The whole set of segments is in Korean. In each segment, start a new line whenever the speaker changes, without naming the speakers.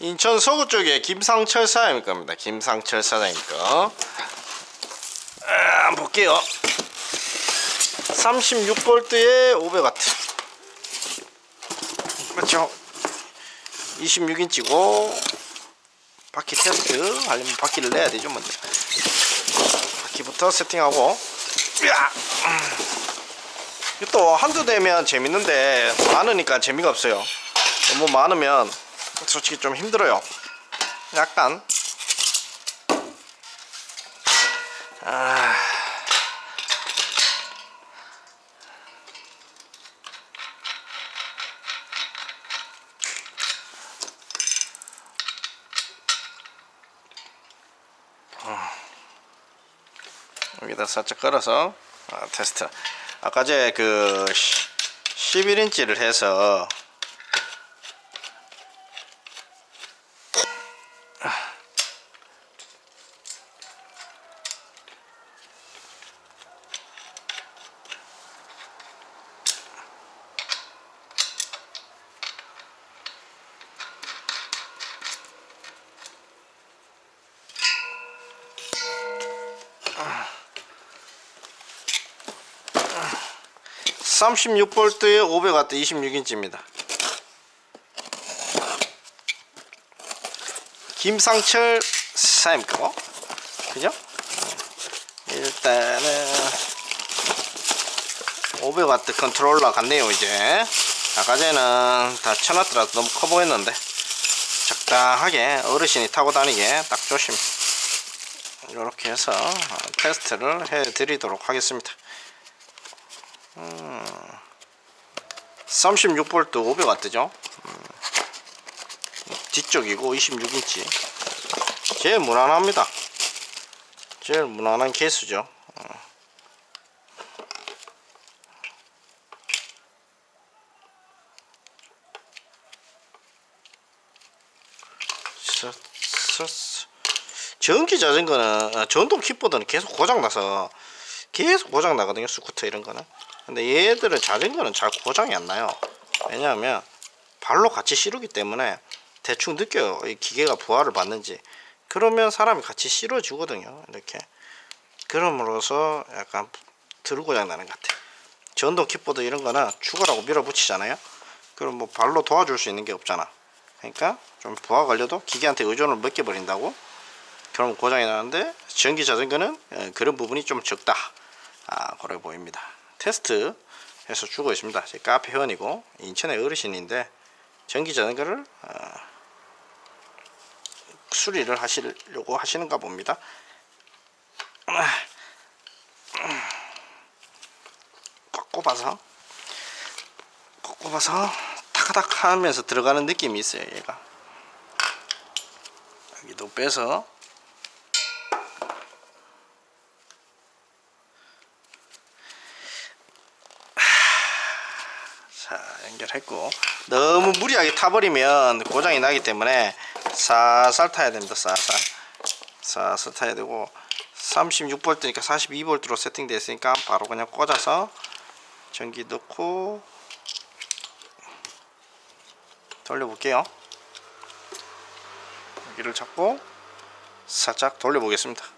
인천 서구 쪽에 김상철 사장님 겁니다. 김상철 사장님 거. 아, 볼게요. 36볼트에 500W. 그렇죠. 26인치고 바퀴 테스트 하려면 바퀴를 내야 되죠 먼저. 바퀴부터 세팅하고. 야! 또 한두 대면 재밌는데 많으니까 재미가 없어요. 너무 많으면 솔직히 좀 힘들어요. 약간 아... 어. 여기다 살짝 걸어서 아, 테스트. 아까 제그 11인치를 해서 삼십육 볼트에 500W 26인치입니다. 김상철 사임 거 그죠? 일단은 500W 컨트롤러 같네요 이제 아까 전에는 다 쳐놨더라도 너무 커 보였는데 적당하게 어르신이 타고 다니게 딱 조심 이렇게 해서 테스트를 해 드리도록 하겠습니다 36V 500W죠? 음. 뒤쪽이고 26인치. 제일 무난합니다. 제일 무난한 개수죠. 어. 서- 서- 전기 자전거는 아, 전동 킥보드는 계속 고장나서 계속 고장나거든요 스쿠터 이런 거는 근데 얘들은 자전거는 잘 고장이 안 나요. 왜냐하면 발로 같이 실으기 때문에 대충 느껴요. 이 기계가 부하를 받는지. 그러면 사람이 같이 실어 주거든요 이렇게. 그럼으로써 약간 덜 고장 나는 것 같아요. 전동 킥보드 이런 거는 추가라고 밀어붙이잖아요. 그럼 뭐 발로 도와줄 수 있는 게 없잖아. 그러니까 좀 부하 걸려도 기계한테 의존을 맡겨버린다고? 그럼 고장이 나는데 전기 자전거는 어, 그런 부분이 좀 적다. 아, 그래 보입니다 테스트 해서 주고 있습니다. 제 카페 회원이고 인천의 어르신인데 전기 자전거를 어, 수리를 하시려고 하시는가 봅니다. 꽉 꼽아서 꽉 꼽아서 타카닥 하면서 들어가는 느낌이 있어요 얘가. 여기도 빼서 자 연결했고 너무 무리하게 타버리면 고장이 나기 때문에 살살 타야 됩니다 살살. 살살 타야 되고 36V니까 42V로 세팅되어 있으니까 바로 그냥 꽂아서 전기 넣고 돌려볼게요. 여기를 잡고 살짝 돌려보겠습니다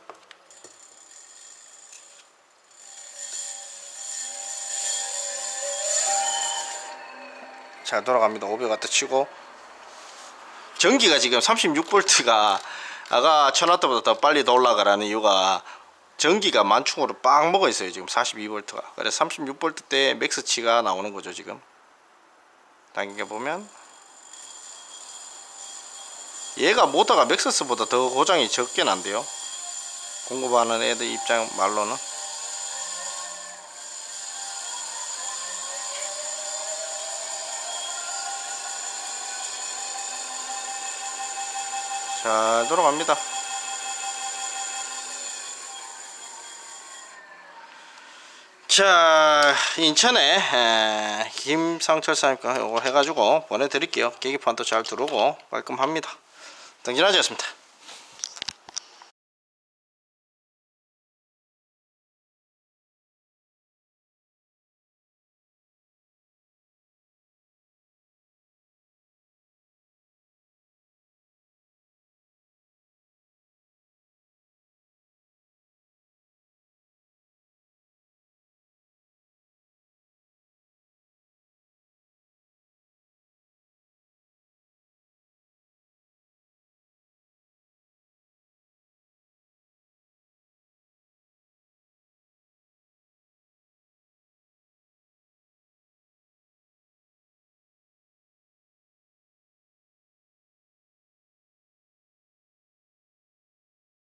잘 돌아갑니다. 500W 치고. 전기가 지금 36V가 아까 천와트보다 더 빨리 더 올라가라는 이유가 전기가 만충으로 빵 먹어 있어요 지금 42V가. 그래서 36V 때 맥스치가 나오는 거죠 지금. 당겨 보면. 얘가 모터가 맥스스보다 더 고장이 적게 난대요. 공급하는 애들 입장 말로는 잘 돌아갑니다. 자 인천에 에, 김상철 사님과 이거 해가지고 보내드릴게요. 계기판도 잘 들어오고 깔끔합니다. 등진하지였습니다.